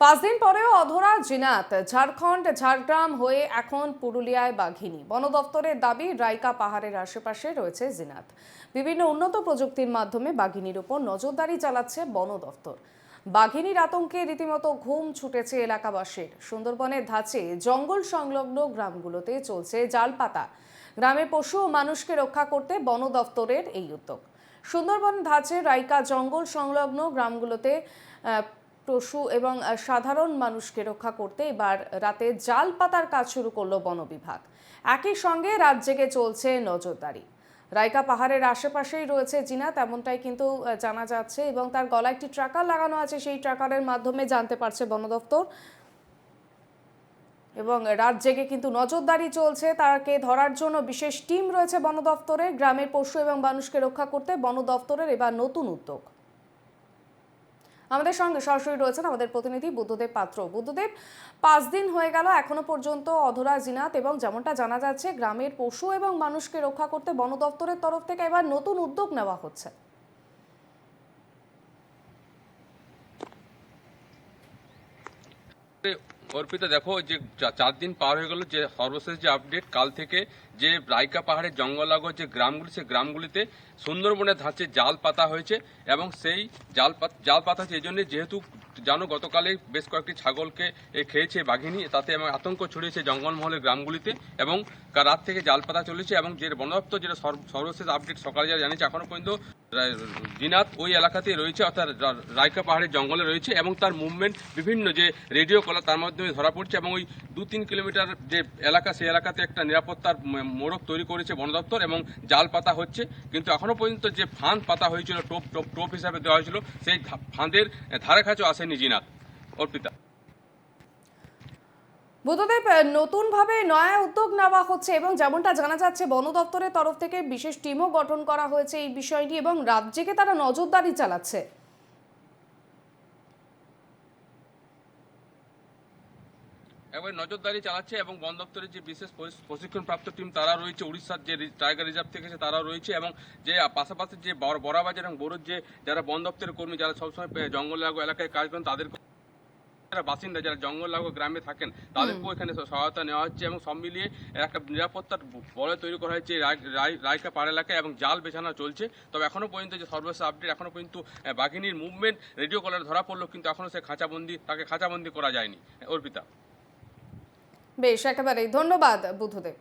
পাঁচ দিন পরেও অধরা জিনাত। ঝাড়খণ্ড, ঝাড়গ্রাম হয়ে এখন পুরুলিয়ায় বাঘিনী। বন দপ্তরের দাবি, রাইকা পাহাড়ের আশেপাশে রয়েছে জিনাত। বিভিন্ন উন্নত প্রযুক্তির মাধ্যমে বাঘিনীর উপর নজরদারি চালাচ্ছে বন দপ্তর। বাঘিনীর আতঙ্কে রীতিমতো ঘুম ছুটেছে এলাকাবাসীর। সুন্দরবনের ধাঁচে জঙ্গল সংলগ্ন গ্রামগুলোতে চলছে জালপাতা। গ্রামে পশু ও মানুষকে রক্ষা করতে বন দপ্তরের এই উদ্যোগ। সুন্দরবন ধাঁচে রাইকা জঙ্গল সংলগ্ন গ্রামগুলোতে পশু এবং সাধারণ মানুষকে রক্ষা করতে এবার রাতে জাল পাতার কাজ শুরু করল বন বিভাগ। একই সঙ্গে রাত জেগে চলছে নজরদারি। রাইকা পাহাড়ের আশেপাশেই রয়েছে জিনা, তেমনটাই কিন্তু জানা যাচ্ছে এবং তার গলায় একটি ট্রাকার লাগানো আছে, সেই ট্রাকারের মাধ্যমে জানতে পারছে বন দপ্তর। এবং রাত জেগে কিন্তু নজরদারি চলছে, তাকে ধরার জন্য বিশেষ টিম রয়েছে বন দপ্তরে। গ্রামের পশু এবং মানুষকে রক্ষা করতে বন দপ্তরের এবার নতুন উদ্যোগ। আমাদের সঙ্গে সরাসরি রয়েছেন আমাদের প্রতিনিধি বুদ্ধদেব পাত্র। বুদ্ধদেব, পাঁচ দিন হয়ে গেল, এখনও পর্যন্ত অধরা জিনাত এবং যেমনটা জানা যাচ্ছে, গ্রামের পশু এবং মানুষকে রক্ষা করতে বন দপ্তরের তরফ থেকে এবার নতুন উদ্যোগ নেওয়া হচ্ছে। অর্পিতা, দেখো যে চার দিন পার হয়ে গেল, যে সর্বশেষ যে আপডেট কাল থেকে যে রাইকা পাহাড়ের জঙ্গল লাগো যে গ্রামগুলি সেই গ্রামগুলিতে সুন্দরবনের ধাঁচে জাল পাতা হয়েছে এবং সেই জাল পাত জাল পাতা হচ্ছে এই জন্য যেহেতু জানো গতকালে বেশ কয়েকটি ছাগলকে খেয়েছে বাঘিনী, তাতে এবং আতঙ্ক ছড়িয়েছে জঙ্গলমহলের গ্রামগুলিতে এবং রাত থেকে জাল পাতা চলেছে এবং যে বন দপ্তর যেটা সর্বশেষ আপডেট সকালে যা জানিয়েছে এখনও পর্যন্ত জিনাত ওই এলাকাতেই রয়েছে, অর্থাৎ রা- রাইকা পাহাড়ের জঙ্গলে রয়েছে এবং তার মুভমেন্ট বিভিন্ন যে রেডিও কলা তার মাধ্যমে ধরা পড়ছে এবং ওই দু তিন কিলোমিটার যে এলাকা, সেই এলাকাতে একটা নিরাপত্তার মোড়ক তৈরি করেছে বন দপ্তর এবং জাল পাতা হচ্ছে। কিন্তু এখনও পর্যন্ত যে ফাঁদ পাতা হয়েছিল, টোপ টোপ টোপ হিসাবে দেওয়া হয়েছিল, সেই ফাঁদের ধারে কাছেও আসেনি জিনাত। অর্পিতা। বুদ্ধদেব নতুনভাবে নয়া উদ্যোগ নেওয়া হচ্ছে এবং যেমনটা জানা যাচ্ছে, বন দপ্তরের তরফ থেকে বিশেষ টিমও গঠন করা হয়েছে এই বিষয়টি এবং রাজ্যকে তারা নজরদারি চালাচ্ছে। একবার নজরদারি চালাচ্ছে এবং বন দপ্তরের যে বিশেষ প্রশিক্ষণপ্রাপ্ত টিম তারা রয়েছে, উড়িষ্যার যে টাইগার রিজার্ভ থেকে তারা রয়েছে এবং যে পাশাপাশি যে বড়- বড়াবাজার এবং বড়োর যে যারা বন দপ্তরের কর্মী, যারা সবসময় জঙ্গল এলাকায় কাজ করেন তাদের যারা বাসিন্দা যারা জঙ্গল লাগো গ্রামে থাকেন তাদেরকেও এখানে সহায়তা নেওয়া হচ্ছে এবং সব মিলিয়ে একটা নিরাপত্তার বলয় তৈরি করা হয়েছে রায়কা পাড় এলাকায় এবং জাল বেছানো চলছে। তবে এখনও পর্যন্ত যে সর্বশেষ আপডেট এখনও পর্যন্ত বাঘিনীর মুভমেন্ট রেডিও কলার ধরা পড়ল কিন্তু এখনও সে খাঁচাবন্দি তাকে খাঁচাবন্দি করা যায়নি। অর্পিতা। বেশ একেবারেই। ধন্যবাদ বুদ্ধদেব।